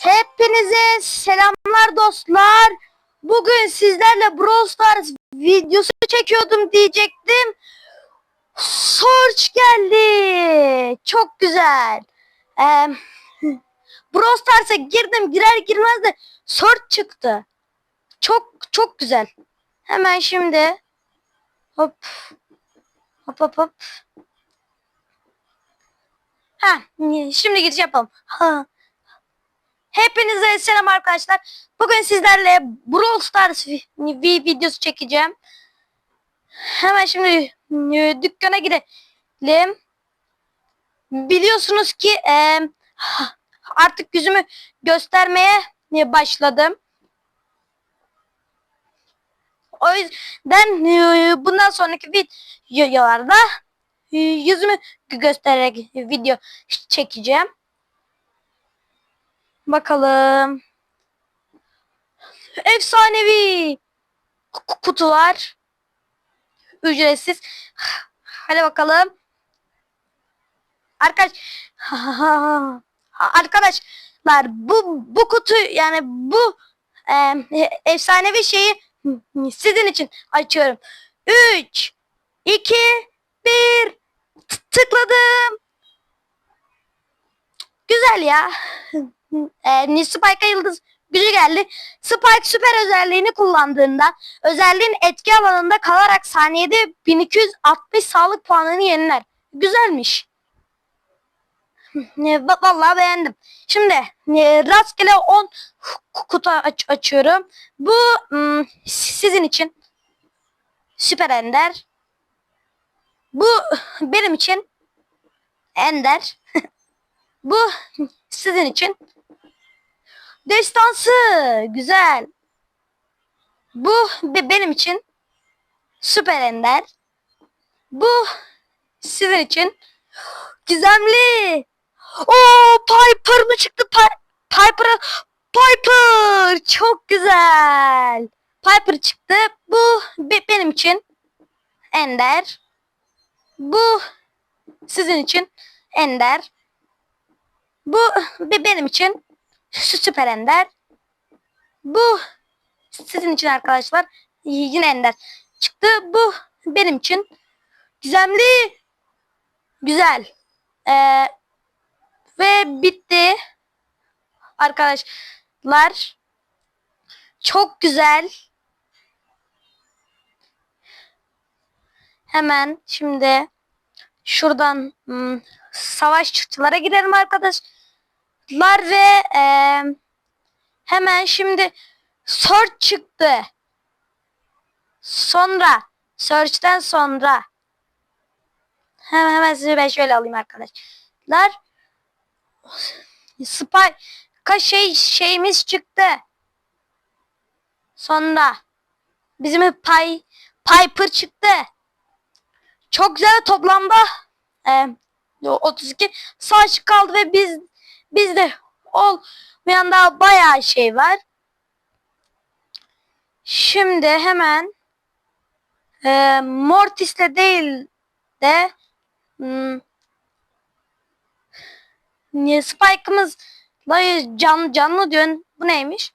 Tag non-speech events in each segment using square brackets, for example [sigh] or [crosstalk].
Hepinize selamlar dostlar. Bugün sizlerle Brawl Stars videosu çekiyordum diyecektim. Search geldi. Çok güzel. Ee, Brawl Stars'a girdim girer girmez de Search çıktı. Çok çok güzel. Hemen şimdi hop hop hop hop. Ha, şimdi giriş yapalım. Ha. Hepinize selam arkadaşlar. Bugün sizlerle Brawl Stars vi- videosu çekeceğim. Hemen şimdi e, dükkana girelim. Biliyorsunuz ki e, artık yüzümü göstermeye başladım. O yüzden e, bundan sonraki videolarda e, yüzümü göstererek video çekeceğim. Bakalım. Efsanevi ku- kutular. Ücretsiz. Hadi bakalım. Arkadaş [laughs] arkadaşlar bu bu kutu yani bu e, efsanevi şeyi sizin için açıyorum. 3 2 1 tıkladım. Güzel ya. [laughs] e, Spike'a yıldız gücü geldi. Spike süper özelliğini kullandığında özelliğin etki alanında kalarak saniyede 1260 sağlık puanını yeniler. Güzelmiş. Va- Vallahi beğendim. Şimdi e, rastgele 10 kutu aç- açıyorum. Bu hmm, sizin için süper ender. Bu benim için ender. [laughs] Bu sizin için destansı güzel. Bu be- benim için süper ender. Bu sizin için gizemli. O Piper mı çıktı? Pi- Piper Piper çok güzel. Piper çıktı. Bu be- benim için ender. Bu sizin için ender. Bu be- benim için sü- süper ender. Bu sizin için arkadaşlar yine ender çıktı. Bu benim için gizemli güzel. Ee, ve bitti arkadaşlar. Çok güzel. Hemen şimdi şuradan hmm, savaş çıktılara girelim arkadaşlar ve e, hemen şimdi search çıktı. Sonra search'ten sonra hemen hemen size ben şöyle alayım arkadaşlar. Spy kaç şey şeyimiz çıktı. Sonra bizim Pay Piper çıktı. Çok güzel toplamda e, 32 savaş kaldı ve biz bizde olmayan daha bayağı şey var. Şimdi hemen e, Mortis'le değil de hmm, niye Spike'ımızla can, canlı diyorsun. Bu neymiş?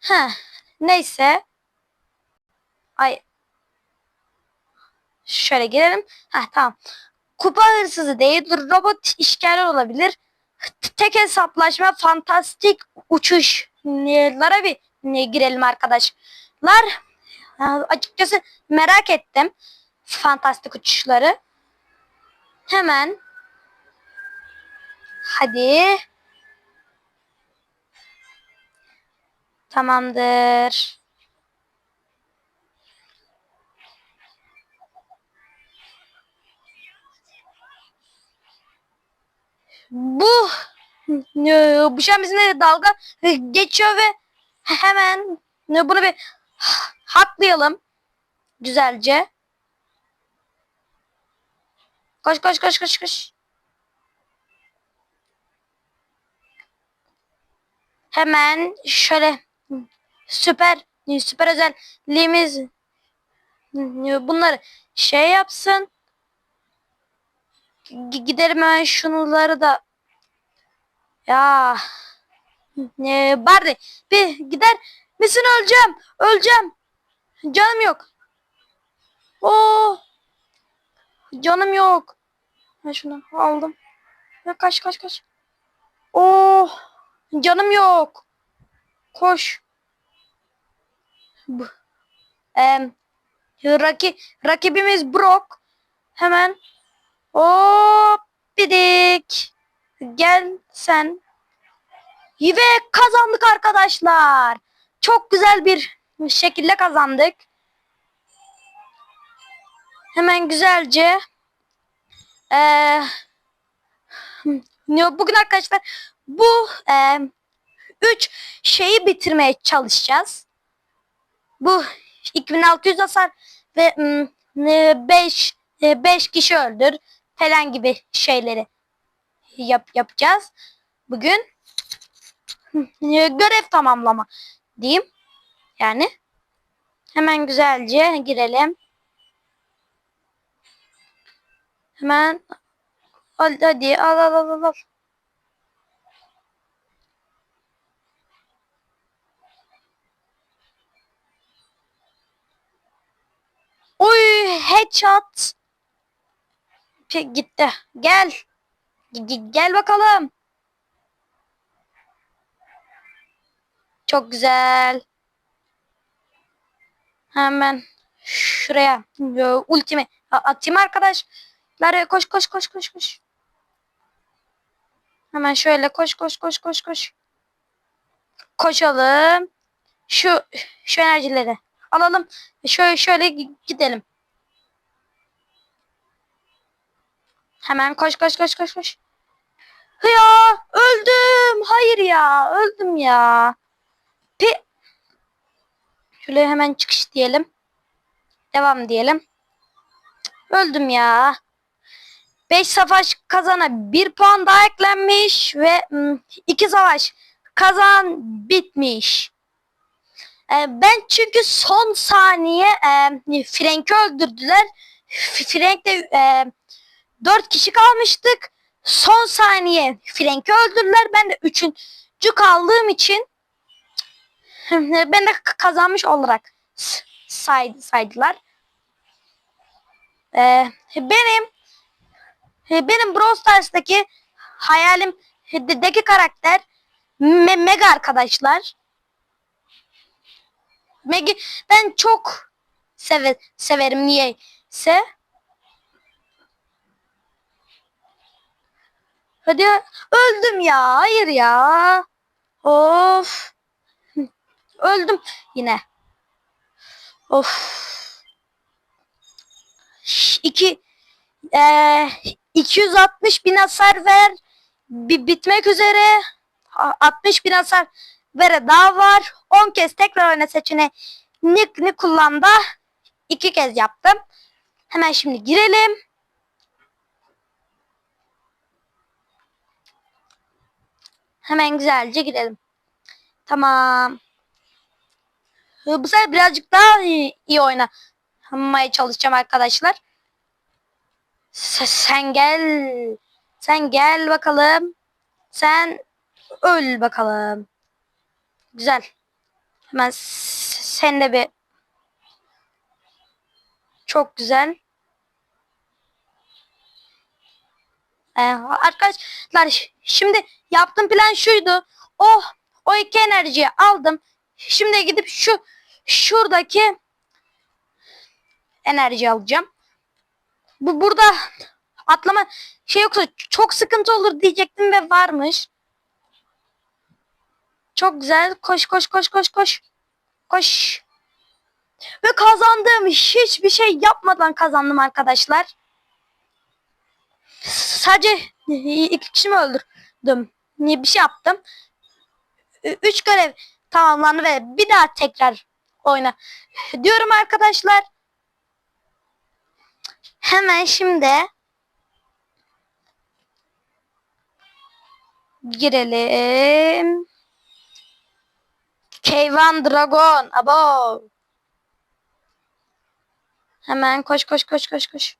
Ha, neyse. Ay. Şöyle girelim. Ha tamam. Kupa hırsızı değil, robot işgali olabilir. Tek hesaplaşma, fantastik uçuşlara bir girelim arkadaşlar. Açıkçası merak ettim fantastik uçuşları. Hemen hadi tamamdır. Bu an bizimle dalga e, geçiyor ve hemen bunu bir haklayalım güzelce. Koş koş koş koş koş. Hemen şöyle süper süper özelliğimiz bunları şey yapsın. Giderim hemen şunları da Ya. Ne Barney bir gider misin öleceğim. Öleceğim. Canım yok. Oo. Canım yok. Ben şunu aldım. Ya kaç kaç kaç. Oh. Canım yok. Koş. Bu. Em, raki, rakibimiz Brock. Hemen. Hop. Bidik. Gel sen. Ve kazandık arkadaşlar. Çok güzel bir şekilde kazandık. Hemen güzelce. Ee, bugün arkadaşlar bu e, üç şeyi bitirmeye çalışacağız. Bu 2600 hasar ve 5 5 kişi öldür falan gibi şeyleri yap, yapacağız. Bugün görev tamamlama diyeyim. Yani hemen güzelce girelim. Hemen hadi, hadi al al al al. Oy headshot. Gitti. Gel. G- gel bakalım. Çok güzel. Hemen şuraya ultimi atayım arkadaşlar. Koş koş koş koş koş. Hemen şöyle koş koş koş koş koş. Koşalım. Şu şu enerjileri alalım. Şöyle şöyle gi- gidelim. Hemen koş koş koş koş koş. Ya öldüm. Hayır ya öldüm ya. Pi Şöyle hemen çıkış diyelim. Devam diyelim. Öldüm ya. 5 savaş kazana 1 puan daha eklenmiş ve 2 savaş kazan bitmiş. Ee, ben çünkü son saniye e, Frank'i öldürdüler. F- Frank'te e, 4 kişi kalmıştık. Son saniye Frank'i öldürdüler. Ben de üçüncü kaldığım için [laughs] ben de kazanmış olarak say, saydılar. Ee, benim benim Brawl Stars'taki hayalimdeki karakter Me- Mega arkadaşlar. Mega ben çok seve severim niyeyse. Hadi öldüm ya. Hayır ya. Of. Öldüm yine. Of. İki, eee 260 bin hasar ver. Bi- bitmek üzere. A- 60 bin hasar vere daha var. 10 kez tekrar oyna seçeneğini kullandı. İki kez yaptım. Hemen şimdi girelim. Hemen güzelce girelim. Tamam. Ee, Bu sefer birazcık daha iyi, iyi oynamaya çalışacağım arkadaşlar. Se- Sen gel. Sen gel bakalım. Sen öl bakalım. Güzel. Hemen sen de bir çok güzel. Ee, arkadaşlar şimdi yaptığım plan şuydu. Oh o iki enerjiyi aldım. Şimdi gidip şu şuradaki enerji alacağım. Bu burada atlama şey yoksa çok sıkıntı olur diyecektim ve varmış. Çok güzel. Koş koş koş koş koş. Koş. Ve kazandım. Hiçbir şey yapmadan kazandım arkadaşlar. Sadece iki kişi mi öldürdüm? Bir şey yaptım. Üç görev tamamlandı ve bir daha tekrar oyna diyorum arkadaşlar. Hemen şimdi girelim. Keyvan Dragon. Abo. Hemen koş koş koş koş koş.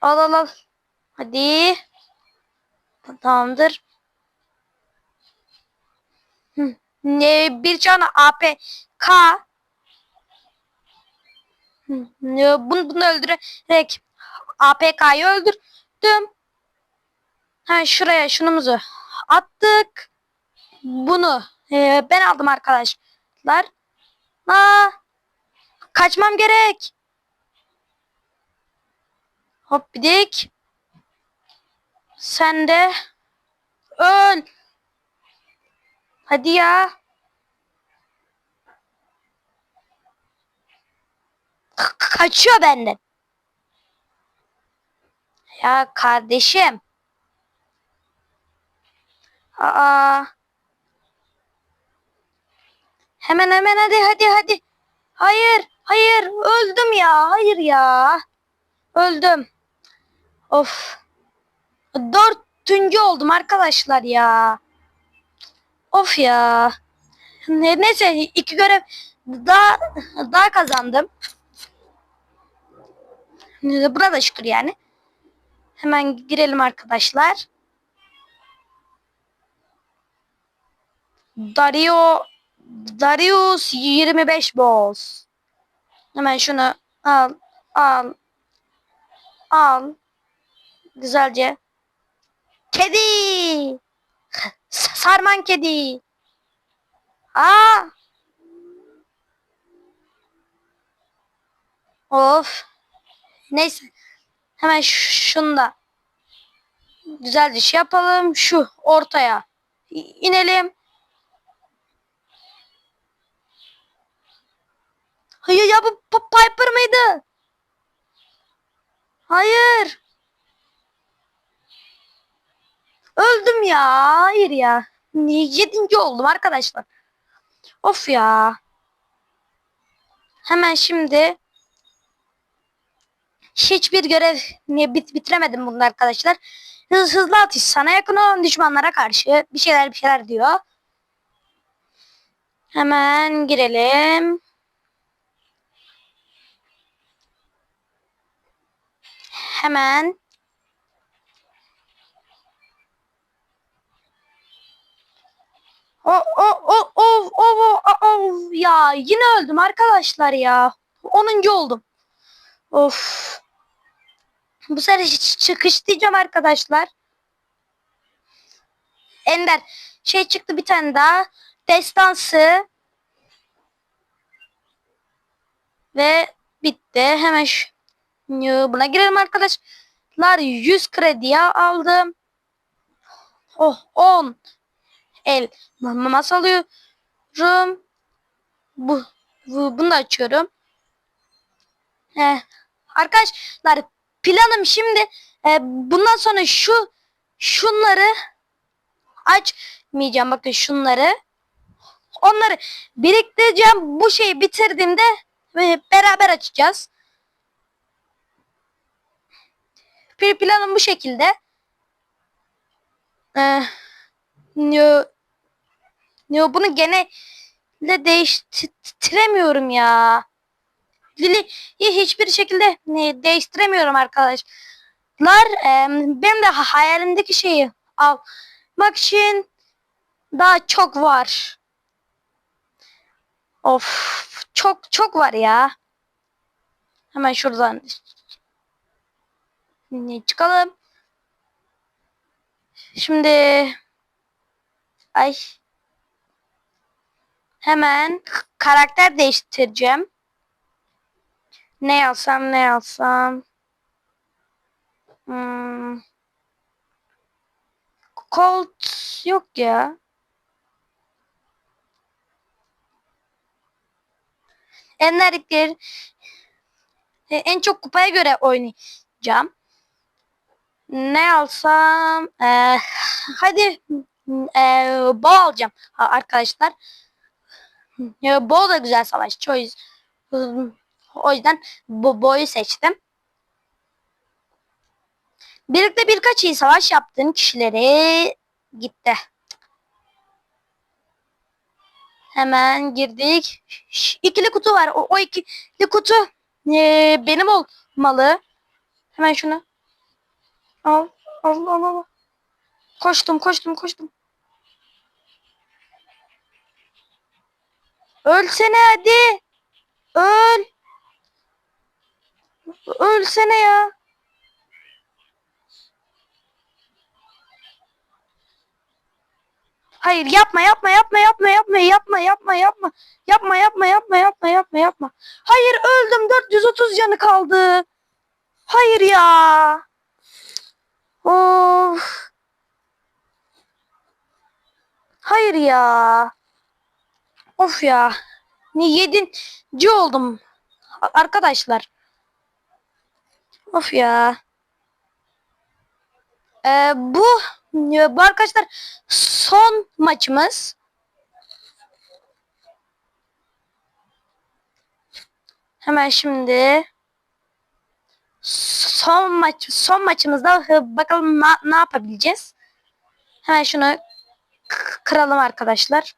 Al al al. Hadi. Tamamdır. Ne bir can AP K bunu, bunu öldürerek APK'yı öldürdüm. Ha şuraya şunumuzu attık. Bunu e, ben aldım arkadaşlar. Aa, kaçmam gerek. Hop bidik. Sen de öl. Hadi ya. Kaçıyor benden. Ya kardeşim. Aa. Hemen hemen hadi hadi hadi. Hayır, hayır öldüm ya. Hayır ya. Öldüm. Of. Dörtüncü oldum arkadaşlar ya. Of ya. Ne, neyse iki görev daha daha kazandım. Buna da şükür yani. Hemen girelim arkadaşlar. Dario Darius 25 boss. Hemen şunu al al al güzelce. Kedi. Sarman kedi. Aa. Of. Neyse. Hemen şunu da güzelce şey yapalım. Şu ortaya inelim. Hayır ya bu Piper mıydı? Hayır. Öldüm ya. Hayır ya. Yedinci oldum arkadaşlar. Of ya. Hemen şimdi hiçbir görev bit bitiremedim bunu arkadaşlar. Hız, hızlı atış sana yakın olan düşmanlara karşı bir şeyler bir şeyler diyor. Hemen girelim. Hemen O o o o o o o ya yine öldüm arkadaşlar ya. 10. oldum. Of. Bu sefer çıkış diyeceğim arkadaşlar. Ender şey çıktı bir tane daha. Destansı. Ve bitti. Hemen şu, buna girelim arkadaşlar. 100 krediye aldım. Oh 10 el masa alıyorum. Bu, bu bunu da açıyorum. Ee, arkadaşlar planım şimdi e, bundan sonra şu şunları açmayacağım. Bakın şunları. Onları biriktireceğim. Bu şeyi bitirdiğimde beraber açacağız. Planım bu şekilde. Ee, Yo bunu gene de değiştiremiyorum ya. Lili hiçbir şekilde değiştiremiyorum arkadaşlar. Ee, benim de hayalimdeki şeyi almak için daha çok var. Of çok çok var ya. Hemen şuradan çıkalım. Şimdi ay Hemen karakter değiştireceğim. Ne yazsam ne yazsam. Hmm. Colt yok ya. Enlerlikler en çok kupaya göre oynayacağım. Ne alsam? Ee, hadi e, bal alacağım arkadaşlar. Ya, Bo da güzel savaşçı. O yüzden, o yüzden bu boyu seçtim. Birlikte birkaç iyi savaş yaptığım kişileri gitti. Hemen girdik. İkili kutu var. O, o ikili kutu e, benim olmalı. Hemen şunu. Al. Al al al. Koştum koştum koştum. Ölsene hadi. Öl. Ölsene ya. Hayır yapma yapma yapma yapma yapma yapma yapma yapma yapma yapma yapma yapma yapma yapma. Hayır öldüm 430 canı kaldı. Hayır ya. Of. Hayır ya. Of ya. Yedinci oldum. Arkadaşlar. Of ya. Ee, bu bu arkadaşlar son maçımız. Hemen şimdi son maç son maçımızda bakalım na- ne yapabileceğiz. Hemen şunu kıralım arkadaşlar.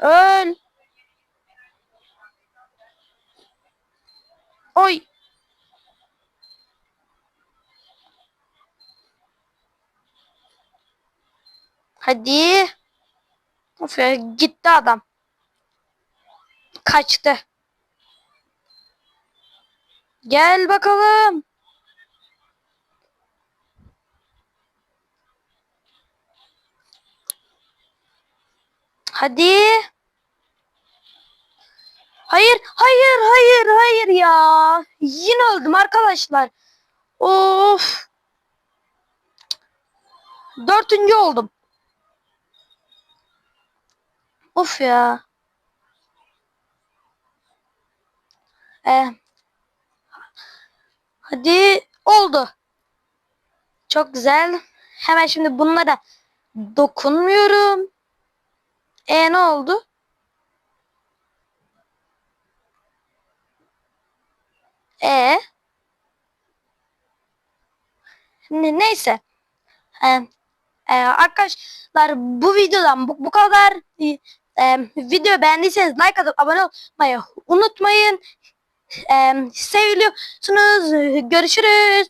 Öl. Oy. Hadi. Of ya gitti adam. Kaçtı. Gel bakalım. Hadi. Hayır, hayır, hayır, hayır ya. Yine öldüm arkadaşlar. Of. Dörtüncü oldum. Of ya. Ee, hadi oldu. Çok güzel. Hemen şimdi bunlara dokunmuyorum. E ne oldu? E Ne- neyse. Ee, e, arkadaşlar bu videodan bu, bu kadar. Ee, e, video beğendiyseniz like atıp abone olmayı unutmayın. Ee, seviliyorsunuz. Görüşürüz.